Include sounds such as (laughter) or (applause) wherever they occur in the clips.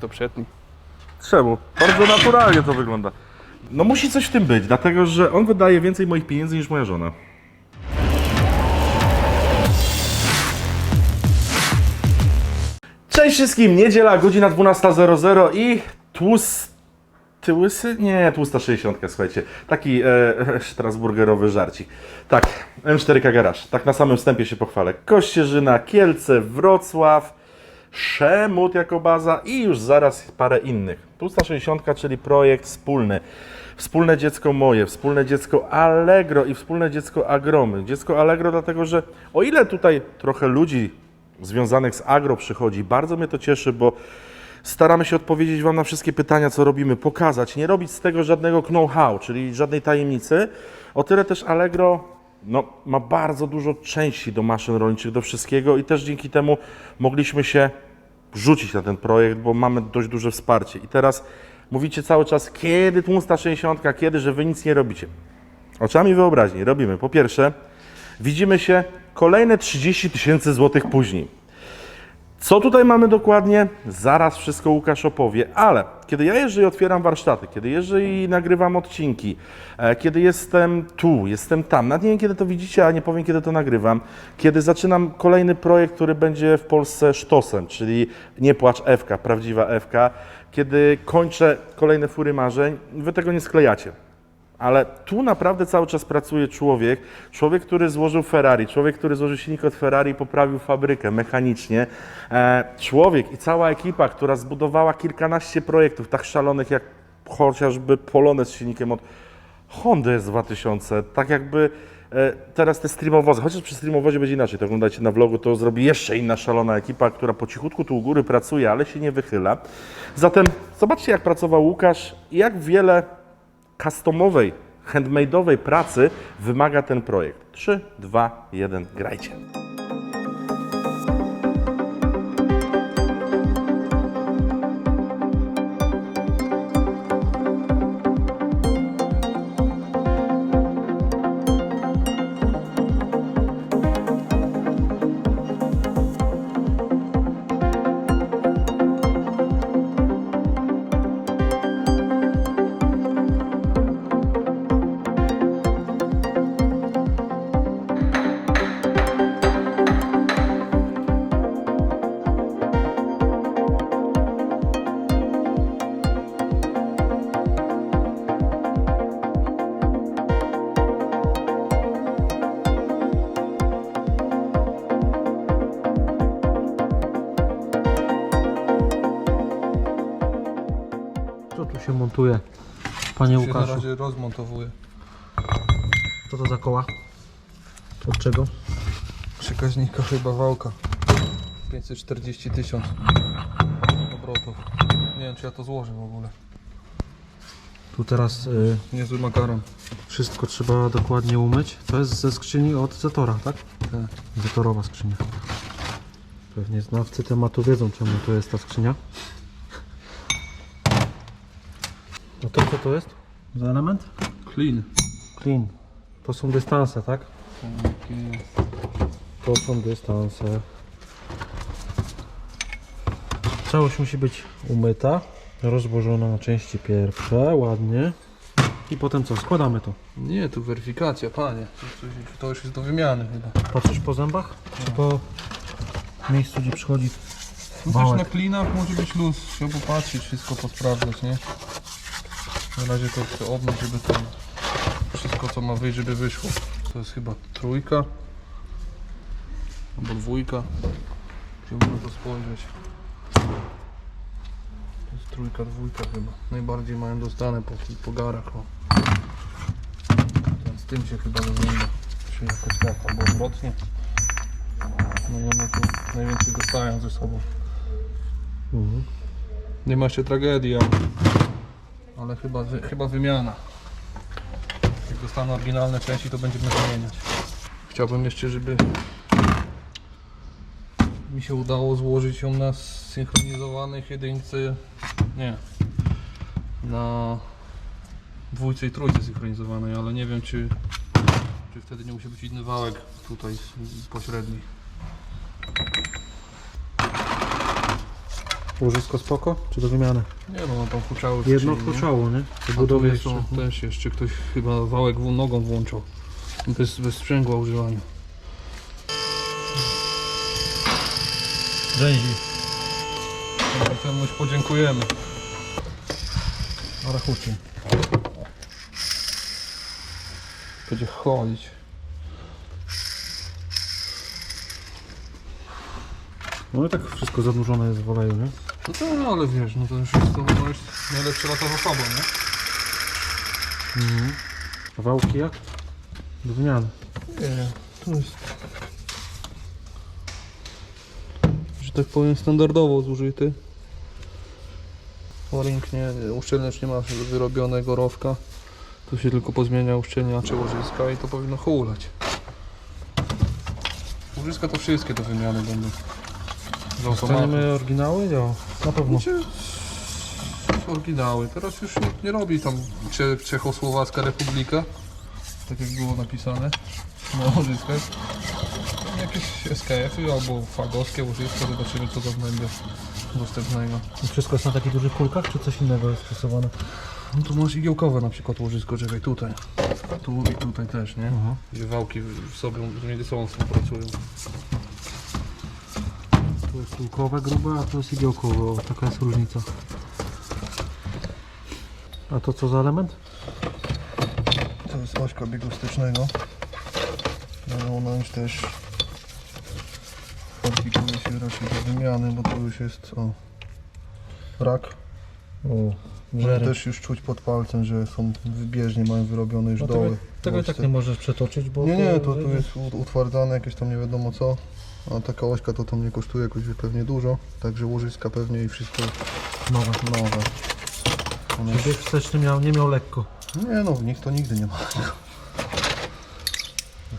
to przetnij. Czemu? Bardzo naturalnie to wygląda. No musi coś w tym być, dlatego że on wydaje więcej moich pieniędzy niż moja żona. Cześć wszystkim, niedziela, godzina 12.00 i tłusty łysy? Nie, tłusta 60, słuchajcie. Taki e, (laughs) strasburgerowy żarcik. Tak, M4K Garage. Tak na samym wstępie się pochwalę. Kościerzyna, Kielce, Wrocław, Szemut jako baza i już zaraz parę innych. Tłusta 60, czyli projekt wspólny. Wspólne dziecko moje, wspólne dziecko Allegro i wspólne dziecko Agromy. Dziecko Allegro dlatego, że o ile tutaj trochę ludzi związanych z agro przychodzi, bardzo mnie to cieszy, bo staramy się odpowiedzieć Wam na wszystkie pytania, co robimy, pokazać, nie robić z tego żadnego know-how, czyli żadnej tajemnicy. O tyle też Allegro no, ma bardzo dużo części do maszyn rolniczych, do wszystkiego i też dzięki temu mogliśmy się rzucić na ten projekt, bo mamy dość duże wsparcie. I teraz mówicie cały czas, kiedy tłusta 60, kiedy, że Wy nic nie robicie. Oczami wyobraźni robimy. Po pierwsze, widzimy się kolejne 30 tysięcy złotych później. Co tutaj mamy dokładnie? Zaraz wszystko Łukasz opowie, ale kiedy ja jeżdżę i otwieram warsztaty, kiedy jeżdżę i nagrywam odcinki, e, kiedy jestem tu, jestem tam, nawet nie wiem kiedy to widzicie, a nie powiem kiedy to nagrywam, kiedy zaczynam kolejny projekt, który będzie w Polsce sztosem, czyli Nie płacz Ewka, prawdziwa Ewka, kiedy kończę kolejne fury marzeń, wy tego nie sklejacie. Ale tu naprawdę cały czas pracuje człowiek, człowiek, który złożył Ferrari, człowiek, który złożył silnik od Ferrari i poprawił fabrykę mechanicznie, e, człowiek i cała ekipa, która zbudowała kilkanaście projektów tak szalonych jak chociażby Polonez z silnikiem od Hondy S2000, tak jakby e, teraz te streamowozy, chociaż przy streamowozie będzie inaczej, to oglądajcie na vlogu, to zrobi jeszcze inna szalona ekipa, która po cichutku tu u góry pracuje, ale się nie wychyla. Zatem zobaczcie jak pracował Łukasz i jak wiele customowej, handmade'owej pracy wymaga ten projekt. 3, 2, 1, grajcie. Panie się na Łukaszu? razie rozmontowuje. Co to za koła? Od czego? Przekaźnika chyba wałka. 540 tysiąc obrotów. Nie wiem czy ja to złożę w ogóle. Tu teraz y, Niezły makaron. wszystko trzeba dokładnie umyć. To jest ze skrzyni od Zetora, tak? Tak. Zetorowa skrzynia. Pewnie znawcy tematu wiedzą, czemu to jest ta skrzynia. A to co to jest za element? Clean. Clean. To są dystanse, tak? To są dystanse. Całość musi być umyta, rozłożona na części pierwsze, ładnie. I potem co? Składamy to. Nie, tu weryfikacja, panie. To, już jest do wymiany chyba. Patrzysz po zębach? Czy po miejscu, gdzie przychodzi No też Wałek. na klinach może być luz. Trzeba popatrzeć, wszystko posprawdzać, nie? Na razie to chcę obmyć, żeby to wszystko co ma wyjść, żeby wyszło. To jest chyba trójka. Albo dwójka. Chciałbym to spojrzeć. To jest trójka, dwójka chyba. Najbardziej mają dostane po, po garach. O. Z tym się chyba wymienia. Czy jakoś tak, albo odwrotnie. No i one tu najwięcej dostają ze sobą. Mhm. Nie ma jeszcze tragedii, ale, ale chyba, wy, chyba wymiana. Jak dostaną oryginalne części, to będziemy wymieniać. Chciałbym jeszcze, żeby mi się udało złożyć ją na zsynchronizowanych jedynce, nie, na dwójce i trójce synchronizowanej, ale nie wiem czy, czy wtedy nie musi być inny wałek tutaj pośredni. Łożysko spoko? Czy do wymiany? Nie no, tam huczały Jedno skrzynie, nie? Do budowy jeszcze. o, też jeszcze ktoś chyba wałek w nogą włączał. Bez, bez sprzęgła używania. Rzęzi. No, Temuś podziękujemy. Ale huczy. Będzie cholić. No i tak wszystko zanurzone jest w oleju, nie? No to, no, ale wiesz, no to już jest, to, to jest najlepsze lata za sobą, nie? Mhm. A wałki jak? Do wymiany. Nie, to jest... Że tak powiem standardowo zużyty. O-ring nie, uszczelniacz nie ma wyrobionego rowka. Tu się tylko pozmienia uszczelniacze łożyska i to powinno hulać. Łożyska to wszystkie do wymiany będą. Z automatu. Dostaniemy oryginały? Jo, na pewno. Znaczy, oryginały. Teraz już nikt nie robi tam Cze Czechosłowacka Republika. Tak jak było napisane na łożyskach. Jakieś SKF-y albo fagowskie łożyska. Zobaczymy co tam będzie dostępnego. I Wszystko jest na takich dużych kulkach, czy coś innego jest stosowane? No tu masz igiełkowe na przykład łożysko, czekaj tutaj. Tu i tutaj też, nie? Aha. Gdzie wałki w sobie między sobą współpracują. Tu jest kulkowe grube, a to jest igiełkowe. O, taka jest różnica. A to co za element? To jest ośka biegu stycznego. No ona już też kwalifikuje się raczej do wymiany, bo to już jest o rak. O, żery. też już czuć pod palcem, że są wybieżnie, mają wyrobione już No tego, doły. tego i tak nie możesz przetoczyć, bo... Nie, nie, to tu jest utwardzane jakieś tam nie wiadomo co. A taka ośka to tam nie kosztuje jakoś pewnie dużo. Także łożyska pewnie i wszystko Nowe. nowe. One Bieg wsteczny miał, nie miał lekko. Nie no, nikt to nigdy nie ma.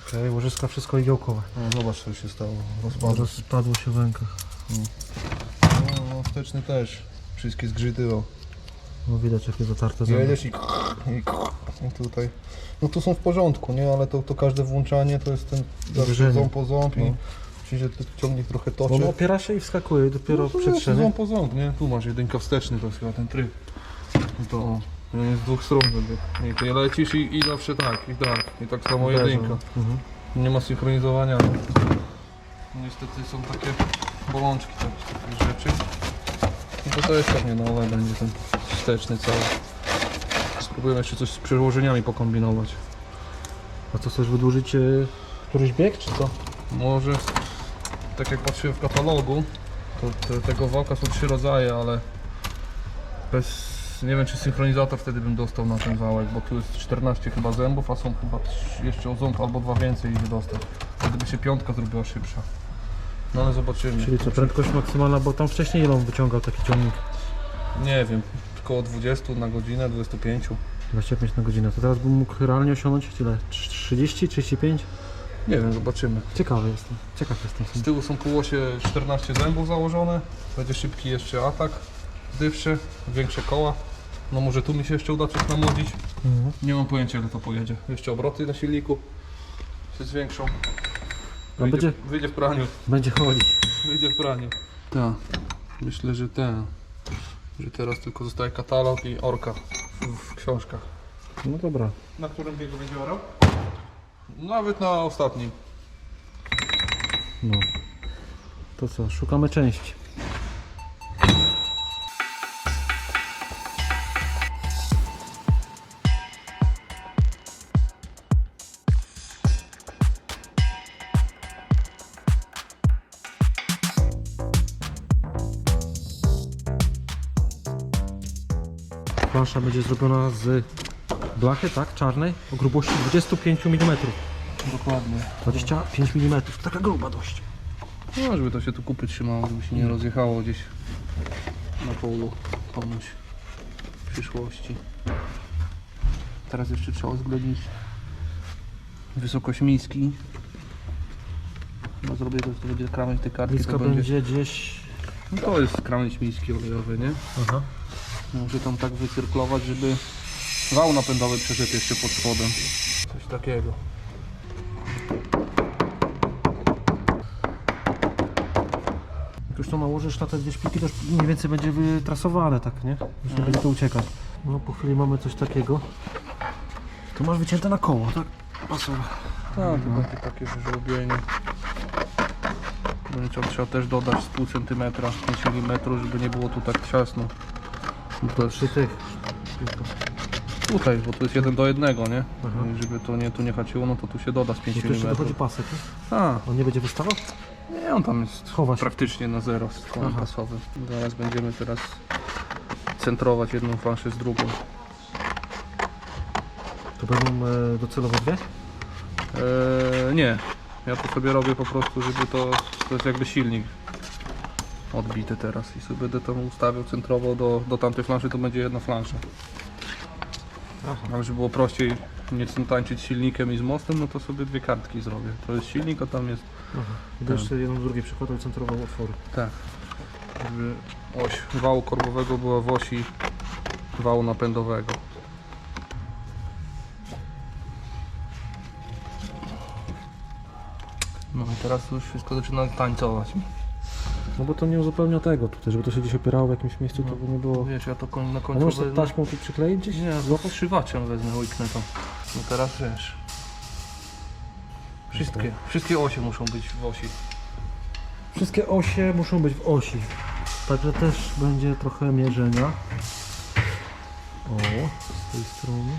Okej, łożyska wszystko igiełkowe. No, zobacz co się stało. Rozpadł. spadło się w rękach. No, no wsteczny też. Wszystkie zgrzyty o. No widać jakie zatarte zęby. Jedziesz i, i, i tutaj. No tu są w porządku, nie? Ale to, to każde włączanie to jest ten zawsze ząb po ząb i No. Się ten ciągnik trochę toczy. On opiera się i wskakuje dopiero no, to no, jest po ząb, nie? Tu masz jedynka wsteczny, to jest chyba ten tryb. I to o. i On jest z dwóch stron jakby. I ty lecisz i, i zawsze tak, i tak. I tak samo jedynka. Mhm. Nie ma synchronizowania. Niestety są takie bolączki tak, takich rzeczy. I to też pewnie nowe będzie ten wsteczny cały. Spróbujemy jeszcze coś z przełożeniami pokombinować. A co chcesz wydłużyć e, któryś bieg, czy co? Może, tak jak patrzyłem w katalogu, to te, tego wałka są trzy rodzaje, ale bez, nie wiem czy synchronizator wtedy bym dostał na ten wałek, bo tu jest 14 chyba zębów, a są chyba jeszcze o ząb albo dwa więcej idzie dostać. Gdyby się piątka zrobiła szybsza. No ale zobaczymy. Czyli co, prędkość maksymalna, bo tam wcześniej ile on wyciągał taki ciągnik? Nie wiem, około 20 na godzinę, 25. 25 na godzinę. To teraz bym mógł realnie osiągnąć tyle? 30, 35? Nie wiem, zobaczymy. Ciekawy jestem. Ciekaw jestem. Z tyłu są półosie 14 zębów założone. Będzie szybki jeszcze atak. Dywsze, większe koła. No może tu mi się jeszcze uda coś namłodzić. Mhm. Nie mam pojęcia ile to pojedzie. Jeszcze obroty na silniku się zwiększą. No Wyjdzie, będzie- wyjdzie w praniu. Będzie chodzić. Wyjdzie w praniu. Tak. Myślę, że ten. Że teraz tylko zostaje katalog i orka w, w książkach. No dobra. Na którym biegu będzie orał? Nawet na ostatnim. No. To co, szukamy części. Plansza będzie zrobiona z blachy, tak? Czarnej, o grubości 25 mm. Dokładnie. 25 mm, taka gruba dość. No, żeby to się tu kupy trzymało, żeby się nie rozjechało gdzieś na polu ponoć w przyszłości. Teraz jeszcze trzeba uwzględnić wysokość miski. No zrobię to, to będzie krawędź tej kartki, Bliska to będzie... będzie gdzieś... No to jest krawędź miski olejowej, nie? Aha. Muszę tam tak wycyrklować, żeby wał napędowy przeszedł jeszcze pod spodem. Coś takiego. Jak już to nałożysz na te dwie szpilki, to już mniej więcej będzie wytrasowane, tak, nie? Już nie będzie to uciekać. No po chwili mamy coś takiego. Tu masz wycięte na koło, tak? Pasowe. Tak, to będzie takie żerobienie. Będzie trzeba, trzeba też dodać z pół centymetra, 5 mm, żeby nie było tu tak ciasno. Bo To jest Przy tych. Tutaj, bo to jest jeden do jednego, nie? Aha. I żeby to nie, tu nie haczyło, no to tu się doda z 5 Bo tu jeszcze mm. dochodzi pasek, nie? A, On nie będzie wystawał? nie, on tam jest Chowa się. praktycznie na zero z kołem Aha. pasowym. Zaraz będziemy teraz centrować jedną flanszę z drugą. To będą e, docelowo dwie? Eee, nie, ja to sobie robię po prostu, żeby to, to jest jakby silnik odbity teraz i sobie będę to ustawiał centrowo do, do tamtej flanszy, to będzie jedna flansza. Aha. Ale żeby było prościej nie tańczyć silnikiem i z mostem, no to sobie dwie kartki zrobię. To jest silnik, a tam jest Aha. I to jeszcze jeden drugi przykładał centrował otwory. tak, żeby oś wału korbowego była w osi wału napędowego. No i teraz już wszystko zaczyna tańcować mi. No bo to nie uzupełnia tego tutaj, żeby to się gdzieś opierało w jakimś miejscu, to by nie było... Wiesz, ja to koń, na A końcu możesz wezmę- taśmą tu przykleić gdzieś? Nie, z szywaczem wezmę, łyknę to. No teraz wiesz. Wszystkie, wszystkie osie muszą być w osi. Wszystkie osie muszą być w osi. Także też będzie trochę mierzenia. O, z tej strony.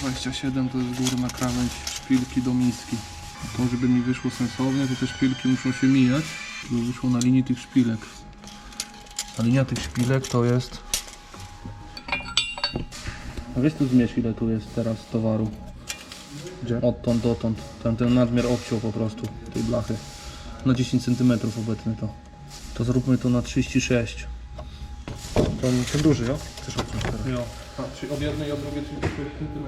27 to jest górna krawędź szpilki do miski. To, żeby mi wyszło sensownie, to te szpilki muszą się mijać, żeby wyszło na linii tych szpilek. A linia tych szpilek to jest... A wiesz tu zmierz ile tu jest teraz towaru? Gdzie? Odtąd dotąd. Ten, ten nadmiar obciął po prostu tej blachy. Na 10 cm obecny to. To zróbmy to na 36. Ten, ten duży, jo? Chcesz odciąć teraz? Jo. A, czyli od jednej i od drugiej 36 cm.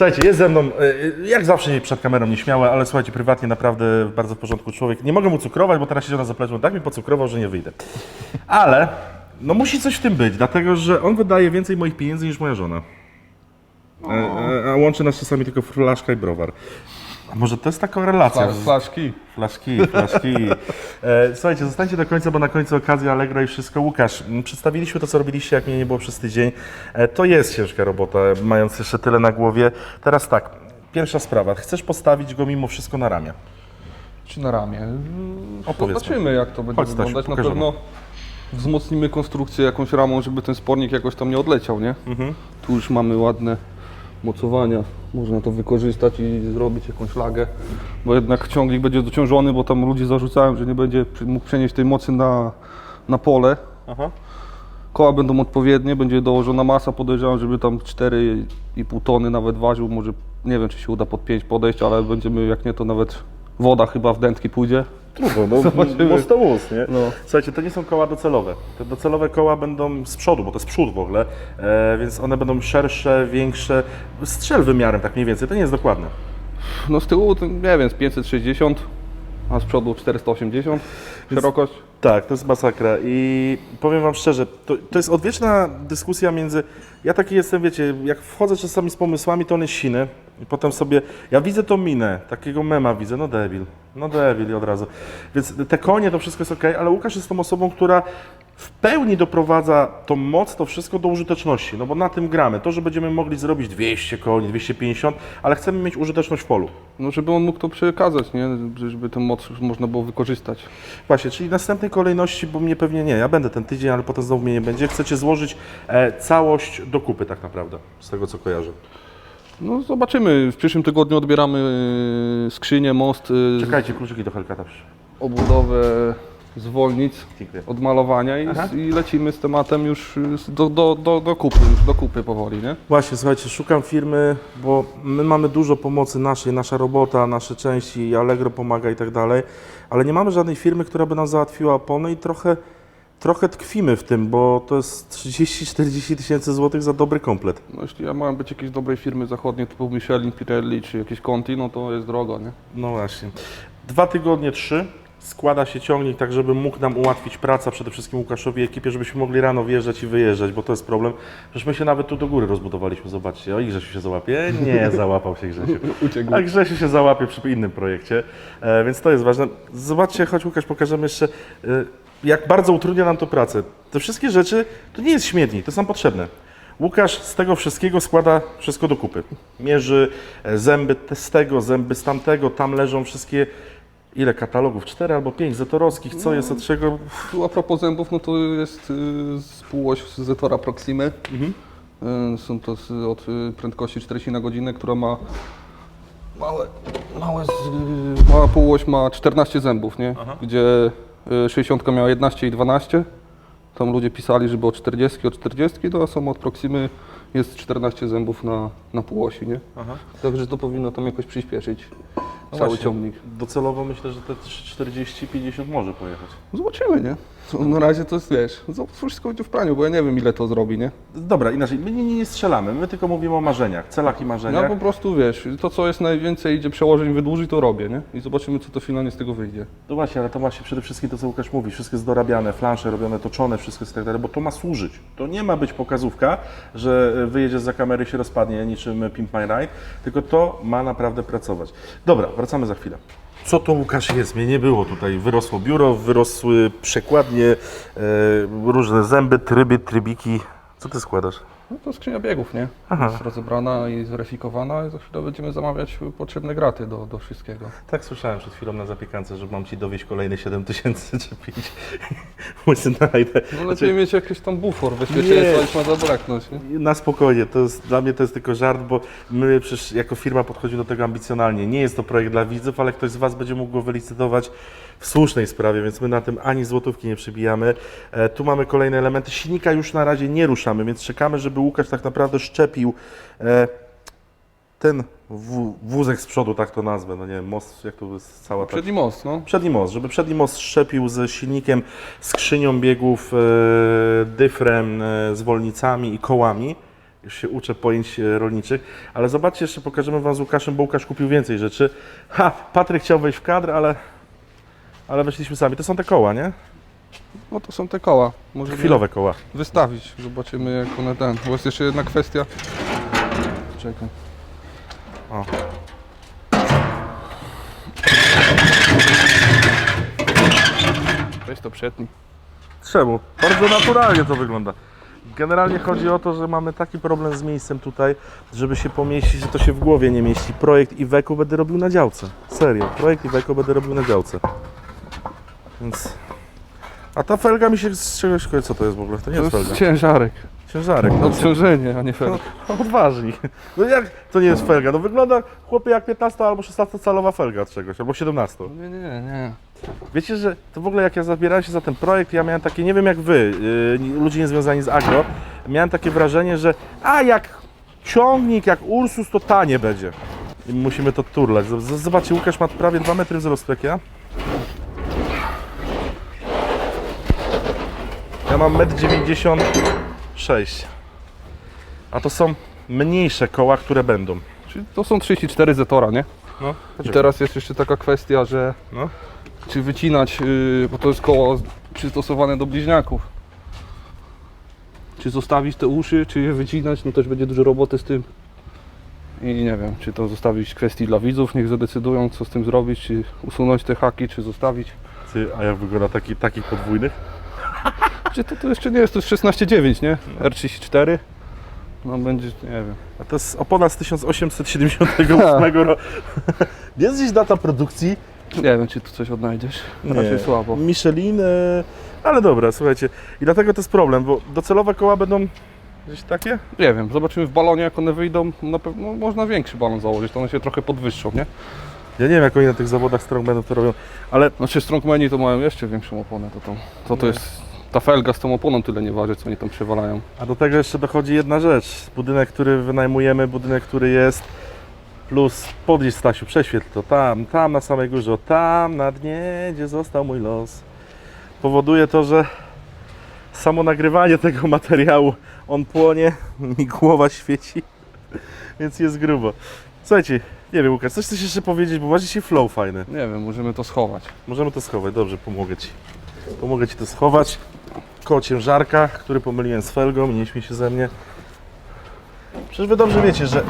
Słuchajcie, jest ze mną, e, jak zawsze nie przed kamerą nieśmiały, ale słuchajcie, prywatnie naprawdę bardzo w porządku człowiek. Nie mogę mu cukrować, bo teraz siedział na zapleczu, tak mi pocukrował, że nie wyjdę. Ale, no musi coś w tym być, dlatego że on wydaje więcej moich pieniędzy niż moja żona. E, e, a łączy nas czasami tylko flaszka i browar. A może to jest taka relacja? Flaszki. Flaszki, flaszki. (laughs) E, słuchajcie, zostańcie do końca, bo na końcu okazja Allegro i wszystko. Łukasz, przedstawiliśmy to, co robiliście, jak mnie nie było przez tydzień. E, to jest ciężka robota, mając jeszcze tyle na głowie. Teraz tak, pierwsza sprawa. Chcesz postawić go mimo wszystko na ramię. Czy na ramię? Opowiedz Zobaczymy jak to będzie Chodź, wyglądać. Na pewno wzmocnimy konstrukcję jakąś ramą, żeby ten spornik jakoś tam nie odleciał, nie? Mhm. Tu już mamy ładne mocowania. Można to wykorzystać i zrobić jakąś lagę. Bo jednak ciągnik będzie dociążony, bo tam ludzie zarzucają, że nie będzie mógł przenieść tej mocy na, na pole. Aha. Koła będą odpowiednie, będzie dołożona masa, podejrzewam, żeby tam 4,5 tony nawet ważył, może nie wiem czy się uda pod 5 podejść, ale będziemy jak nie to nawet woda chyba w dętki pójdzie. Trudno, no Zobaczymy. most to nie? No. Słuchajcie, to nie są koła docelowe. Te docelowe koła będą z przodu, bo to jest przód w ogóle, e, więc one będą szersze, większe, strzel wymiarem tak mniej więcej, to nie jest dokładne. No z tyłu to nie wiem, z 560, a z przodu 480 szerokość. Tak, to jest masakra i powiem Wam szczerze, to, to jest odwieczna dyskusja między, ja taki jestem, wiecie, jak wchodzę czasami z pomysłami, to one siny i potem sobie, ja widzę tą minę, takiego mema widzę, no debil, no debil i od razu. Więc te konie, to wszystko jest ok, ale Łukasz jest tą osobą, która w pełni doprowadza tą moc, to wszystko do użyteczności, no bo na tym gramy. To, że będziemy mogli zrobić 200 koni, 250, ale chcemy mieć użyteczność w polu. No żeby on mógł to przekazać, nie? Żeby tę moc można było wykorzystać. Właśnie, czyli następnej kolejności, bo mnie pewnie nie, ja będę ten tydzień, ale potem znowu mnie nie będzie. Chcecie złożyć e, całość do kupy tak naprawdę, z tego co kojarzę. No zobaczymy, w przyszłym tygodniu odbieramy y, skrzynię, most, y, Czekajcie, kluczyki do Hellcata. obudowę zwolnic Dziękuję. od malowania i, Aha. i lecimy z tematem już do, do, do, do kupy, już do kupy powoli, nie? Właśnie, słuchajcie, szukam firmy, bo my mamy dużo pomocy naszej, nasza robota, nasze części, Allegro pomaga i tak dalej, ale nie mamy żadnej firmy, która by nam załatwiła opony i trochę, trochę tkwimy w tym, bo to jest 30-40 tysięcy złotych za dobry komplet. No jeśli ja mam być jakiejś dobrej firmy zachodniej typu Michelin, Pirelli czy jakieś Conti, no to jest drogo, nie? No właśnie. Dwa tygodnie, trzy składa się ciągnik tak, żeby mógł nam ułatwić pracę, przede wszystkim Łukaszowi i ekipie, żebyśmy mogli rano wjeżdżać i wyjeżdżać, bo to jest problem. Przecież my się nawet tu do góry rozbudowaliśmy, zobaczcie. O, i Grzesiu się załapie? Nie, (laughs) załapał się Grzesiu. Uciekł. A Grzesiu się załapie przy innym projekcie, e, więc to jest ważne. Zobaczcie, choć Łukasz pokażemy jeszcze, e, jak bardzo utrudnia nam to pracę. Te wszystkie rzeczy to nie jest śmietnik, to są potrzebne. Łukasz z tego wszystkiego składa wszystko do kupy. Mierzy e, zęby z tego, zęby z tamtego, tam leżą wszystkie, ile katalogów? Cztery albo pięć zetorowskich, co jest od czego? A propos zębów, no to jest y, spółoś z Zetora Proximy. Y, Są to od y, prędkości 40 na godzinę, która ma małe, małe z, mała półoś ma 14 zębów, nie? Gdzie y, 60 miała 11 i 12. Tam ludzie pisali, żeby od 40, od 40, no a są od Proximy jest 14 zębów na, na półosi, nie? Aha. Także to powinno tam jakoś przyspieszyć No cały właśnie. ciągnik. Docelowo myślę, że te 40-50 może pojechać. Zobaczymy, nie? To Na razie to jest, wiesz, wszystko będzie w praniu, bo ja nie wiem ile to zrobi, nie? Dobra, inaczej, my nie, nie, strzelamy, my tylko mówimy o marzeniach, celach i Ja marzeniach. po prostu, wiesz, to co jest najwięcej idzie przełożeń wydłużyć, to robię, nie? I zobaczymy co to finalnie z tego wyjdzie. No właśnie, ale to właśnie przede wszystkim to, co Łukasz mówi, wszystko jest dorabiane, flansze robione, toczone, wszystko jest tak dalej, bo to ma służyć. To nie ma być pokazówka, że e, wyjedziesz za kamery i się rozpadnie niczym Pimp My Ride, tylko to ma naprawdę pracować. Dobra, wracamy za chwilę. Co to Łukasz jest? Mnie nie było tutaj. Wyrosło biuro, wyrosły przekładnie, e, różne zęby, tryby, trybiki. Co ty składasz? No to skrzynia biegów, nie? Aha. Jest rozebrana i zweryfikowana i za chwilę będziemy zamawiać potrzebne graty do, do wszystkiego. Tak słyszałem przed chwilą na zapiekance, że mam ci dowieść kolejne 7 tysięcy (laughs) czy 5. Mój znajdę. No lepiej mieć jakiś tam bufor bezpieczeństwa, niż ma zabraknąć, nie? Na spokojnie, to jest, dla mnie to jest tylko żart, bo my przecież jako firma podchodzimy do tego ambicjonalnie. Nie jest to projekt dla widzów, ale ktoś z Was będzie mógł go wylicytować w słusznej sprawie, więc my na tym ani złotówki nie przybijamy. E, tu mamy kolejne elementy. Silnika już na razie nie ruszamy, więc czekamy, żeby Łukasz tak naprawdę szczepił e, ten wó- wózek z przodu, tak to nazwę, no nie wiem, most, jak to jest cała ta... Przedni most, no. Przedni most, żeby przedni most szczepił z silnikiem, skrzynią biegów, e, dyfrem, e, zwolnicami i kołami. Już się uczę pojęć rolniczych, ale zobaczcie, jeszcze pokażemy Wam z Łukaszem, bo Łukasz kupił więcej rzeczy. Ha, Patryk chciał wejść w kadr, ale, ale weszliśmy sami. To są te koła, nie? No to są te koła. Możemy Chwilowe koła. wystawić, zobaczymy jak one ten. Bo jest jeszcze jedna kwestia. Czekaj. O. Jest to przedni. Czemu? Bardzo naturalnie to wygląda. Generalnie chodzi o to, że mamy taki problem z miejscem tutaj, żeby się pomieścić, że to się w głowie nie mieści. Projekt Iveco będę robił na działce. Serio, projekt Iveco będę robił na działce. Więc... A ta felga mi się z czegoś kojarzy. Co to jest w ogóle? To nie To jest jest felga. ciężarek. Ciężarek. No, a nie felga. (laughs) no, odważni. No jak to nie jest felga? No wygląda chłopie jak 15 albo 16 calowa felga od czegoś, albo 17. Nie, nie, nie. Wiecie, że to w ogóle jak ja zabierałem się za ten projekt, ja miałem takie, nie wiem jak wy, yy, ludzie niezwiązani z agro, miałem takie wrażenie, że a jak ciągnik, jak Ursus, to tanie będzie. I musimy to turlać. Z- z- Zobaczcie, Łukasz ma prawie 2 metry wzrostu jak ja. Ja mam 1,96 m. A to są mniejsze koła, które będą. Czyli to są 34 Zetora, nie? No, I teraz jest jeszcze taka kwestia, że No. czy wycinać, yy, bo to jest koło przystosowane do bliźniaków. Czy zostawić te uszy, czy je wycinać, no też będzie dużo roboty z tym. I nie wiem, czy to zostawić kwestii dla widzów, niech zadecydują co z tym zrobić, czy usunąć te haki, czy zostawić. Ty, a jak wygląda taki, takich podwójnych? Czy to, to jeszcze nie jest, to jest 16,9, nie? R34. No będzie, nie wiem. A to jest opona z 1878 (laughs) roku. Jest gdzieś data produkcji? Nie wiem, czy tu coś odnajdziesz. Raczej słabo. Michelin, ale dobra, słuchajcie. I dlatego to jest problem, bo docelowe koła będą gdzieś takie? Nie wiem, zobaczymy w balonie, jak one wyjdą. Na pewno można większy balon założyć, to one się trochę podwyższą, nie? Ja nie wiem, jak oni na tych zawodach strongmanów to robią, ale Znaczy strongmeni to mają jeszcze większą oponę, to, to, to, to jest ta felga z tą oponą tyle nie waży, co oni tam przewalają. a do tego jeszcze dochodzi jedna rzecz. Budynek, który wynajmujemy, budynek, który jest plus podjedź Stasiu, prześwietl to tam, tam na samej górze, o, tam na dnie, gdzie został mój los. Powoduje to, że samo nagrywanie tego materiału, on płonie, (laughs) mi głowa świeci, (laughs) więc jest grubo. Słuchajcie, Nie wiem, Łukasz, coś chcesz jeszcze powiedzieć, bo masz dzisiaj flow fajny. Nie wiem, możemy to schować. Możemy to schować, dobrze, pomogę Ci. Pomogę Ci to schować. Koło ciężarka, który pomyliłem z felgą i nie śmiej się ze mnie. Przecież Wy dobrze wiecie, że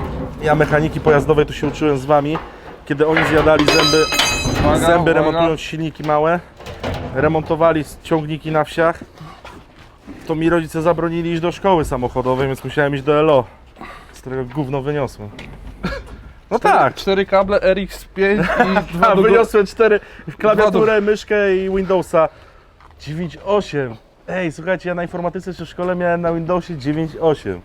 ja mechaniki pojazdowej tu się uczyłem z Wami, kiedy oni zjadali zęby, Uwaga, zęby uwaga. remontując silniki małe, remontowali ciągniki na wsiach, to mi rodzice zabronili iść do szkoły samochodowej, więc musiałem iść do LO, z którego gówno wyniosłem. No tak, Cztery kable RX5 i (laughs) dwa do... wyniosłem cztery klawiaturę, myszkę i Windowsa 9.8. Ej, słuchajcie, ja na informatyce w szkole miałem na Windowsie 9.8.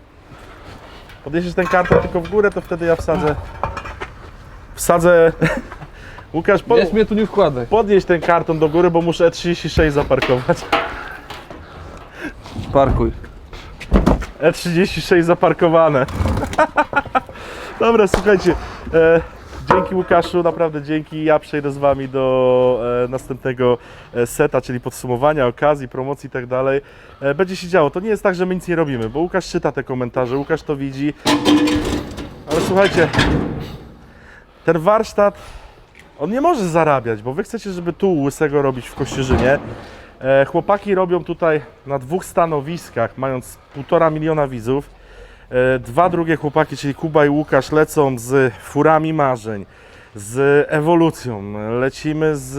Podniesiesz ten karton tylko w górę, to wtedy ja wsadzę. Wsadzę. (laughs) Łukasz, po, Jest mnie tu nie wkładaj. podnieś ten karton do góry, bo muszę E36 zaparkować. Parkuj. E36 zaparkowane. (laughs) Dobra, słuchajcie. E, dzięki Łukaszu, naprawdę dzięki. Ja przejdę z Wami do e, następnego e, seta, czyli podsumowania, okazji, promocji i tak dalej. E, będzie się działo. To nie jest tak, że my nic nie robimy, bo Łukasz czyta te komentarze, Łukasz to widzi. Ale słuchajcie, ten warsztat, on nie może zarabiać, bo Wy chcecie, żeby tu łysego robić w Kościerzynie. E, Chłopaki robią tutaj na dwóch stanowiskach, mając półtora miliona widzów. E, Dwa drugie chłopaki, czyli Kuba i Łukasz, lecą z furami marzeń, z ewolucją, lecimy z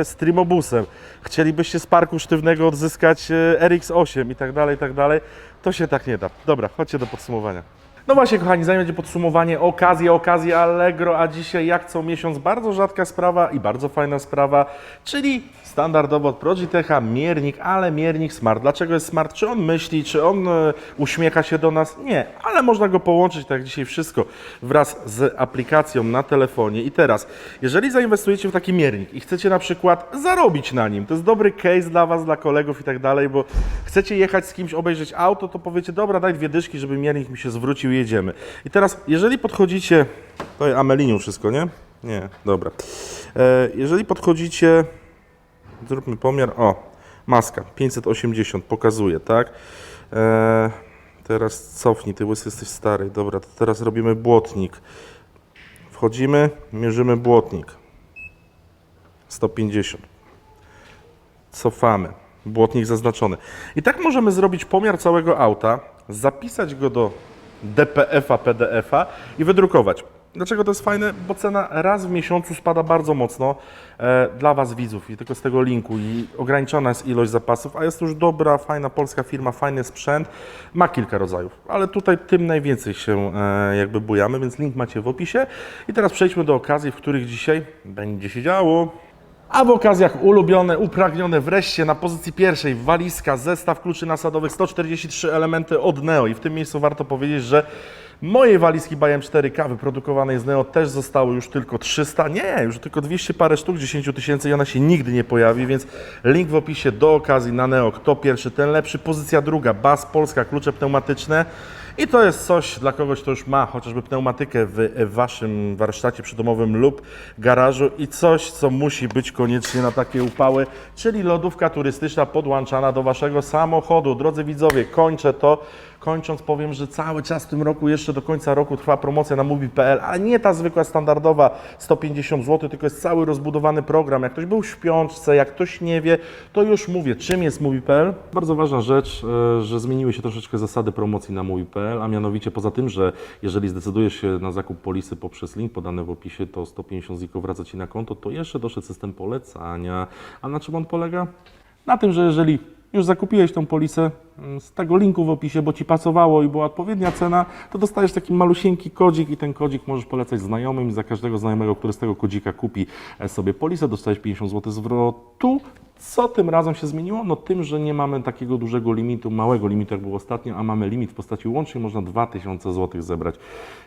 e, streamobusem. Chcielibyście z parku sztywnego odzyskać e, RX8 i tak dalej, i tak dalej. To się tak nie da. Dobra, chodźcie do podsumowania. No właśnie, kochani, zanim będzie podsumowanie, okazje, okazje Allegro, a dzisiaj jak co miesiąc bardzo rzadka sprawa i bardzo fajna sprawa, czyli standardowo od Progitecha miernik, ale miernik smart. Dlaczego jest smart? Czy on myśli, czy on e, uśmiecha się do nas? Nie, ale można go połączyć, tak dzisiaj wszystko, wraz z aplikacją na telefonie. I teraz, jeżeli zainwestujecie w taki miernik i chcecie na przykład zarobić na nim, to jest dobry case dla Was, dla kolegów i tak dalej, bo chcecie jechać z kimś, obejrzeć auto, to powiecie, dobra, daj dwie dyszki, żeby miernik mi się zwrócił jedziemy. I teraz, jeżeli podchodzicie, to Ameliniu wszystko, nie? Nie, dobra. E, jeżeli podchodzicie, zróbmy pomiar, o, maska, 580, pokazuje, tak? E, teraz cofnij, ty łysy jesteś stary, dobra, to teraz robimy błotnik. Wchodzimy, mierzymy błotnik. 150. Cofamy. Błotnik zaznaczony. I tak możemy zrobić pomiar całego auta, zapisać go do DPF-a, PDF-a i wydrukować. Dlaczego to jest fajne? Bo cena raz w miesiącu spada bardzo mocno e, dla Was widzów i tylko z tego linku i ograniczona jest ilość zapasów, a jest już dobra, fajna polska firma, fajny sprzęt, ma kilka rodzajów, ale tutaj tym najwięcej się e, jakby bujamy, więc link macie w opisie. I teraz przejdźmy do okazji, w których dzisiaj będzie się działo. A w okazjach ulubione, upragnione wreszcie na pozycji pierwszej walizka, zestaw kluczy nasadowych, 143 elementy od Neo. I w tym miejscu warto powiedzieć, że moje walizki Bajem 4K wyprodukowanej z Neo też zostało już tylko 300, nie, już tylko 200 parę sztuk, 10 tysięcy i ona się nigdy nie pojawi, więc link w opisie do okazji na Neo, kto pierwszy, ten lepszy, pozycja druga, Bas Polska, klucze pneumatyczne i to jest coś dla kogoś, kto już ma chociażby pneumatykę w waszym warsztacie przydomowym lub garażu i coś, co musi być koniecznie na takie upały, czyli lodówka turystyczna podłączana do waszego samochodu. Drodzy widzowie, kończę to. Kończąc powiem, że cały czas w tym roku, jeszcze do końca roku trwa promocja na Mubi.pl, ale nie ta zwykła standardowa 150 zł, tylko jest cały rozbudowany program. Jak ktoś był w śpiączce, jak ktoś nie wie, to już mówię, czym jest Mubi.pl. Bardzo ważna rzecz, e, że zmieniły się troszeczkę zasady promocji na Mubi.pl, a mianowicie poza tym, że jeżeli zdecydujesz się na zakup polisy poprzez link podany w opisie, to 150 ziko wraca Ci na konto, to jeszcze doszedł system polecania. A na czym on polega? Na tym, że jeżeli już zakupiłeś tą polisę mm, z tego linku w opisie, bo Ci pasowało i była odpowiednia cena, to dostajesz taki malusieńki kodzik i ten kodzik możesz polecać znajomym i za każdego znajomego, który z tego kodzika kupi e, sobie polisę, dostajesz 50 zł zwrotu. Co tym razem się zmieniło? No tym, że nie mamy takiego dużego limitu, małego limitu jak było ostatnio, a mamy limit w postaci łącznie można 2000 zł zebrać.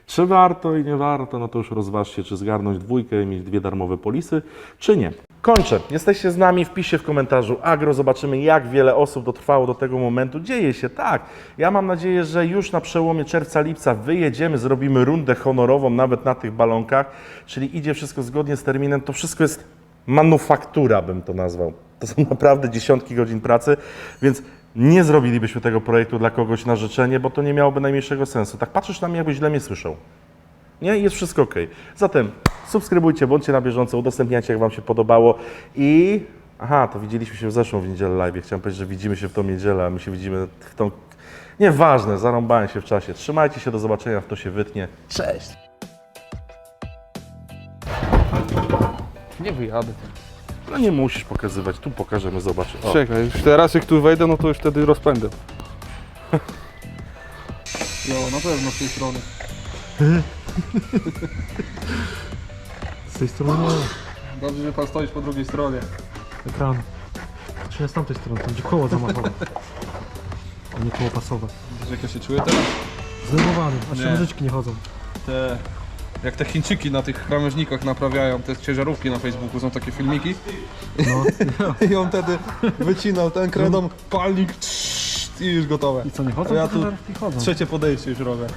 Czy warto i nie warto, no to już rozważcie, czy zgarnąć dwójkę i mieć dwie darmowe polisy, czy nie. Kończę. Jesteście z nami, wpiszcie w komentarzu agro, zobaczymy jak wiele osób dotrwało do tego momentu. Dzieje się, tak. Ja mam nadzieję, że już na przełomie czerwca, lipca wyjedziemy, zrobimy rundę honorową nawet na tych balonkach, czyli idzie wszystko zgodnie z terminem. To wszystko jest manufaktura, bym to nazwał. To są naprawdę dziesiątki godzin pracy, więc nie zrobilibyśmy tego projektu dla kogoś na życzenie, bo to nie miałoby najmniejszego sensu. Tak patrzysz na mnie, jakbyś źle mnie słyszał. Nie? Jest wszystko ok. Zatem subskrybujcie, bądźcie na bieżąco, udostępniajcie jak Wam się podobało i... Aha, to widzieliśmy się w zeszłą w niedzielę live. Chciałem powiedzieć, że widzimy się w tą niedzielę, a my się widzimy w tą... Nieważne, zarąbałem się w czasie. Trzymajcie się, do zobaczenia, w to się wytnie. Cześć! Nie wyjadę. No nie musisz pokazywać, tu pokażemy, zobaczysz. O. Czekaj, już teraz jak tu wejdę, no to już wtedy rozpędzę. Jo, na pewno z tej strony. Z tej strony nie. Dobrze, że pan stoisz po drugiej stronie. ekran. Czy nie z tamtej strony, tam gdzie koło zamachowe. A nie koło pasowe. Wiesz jak ja się czuję teraz? Zdenerwowany, aż Nie. się nożyczki nie chodzą. Te... Jak te Chińczyki na tych krawężnikach naprawiają te ciężarówki na Facebooku, są takie filmiki. No. (laughs) I on wtedy wycinał ten kredą, palnik trz, i już gotowe. I co, nie chodzą? Ja tu chodzą. Trzecie podejście już robię.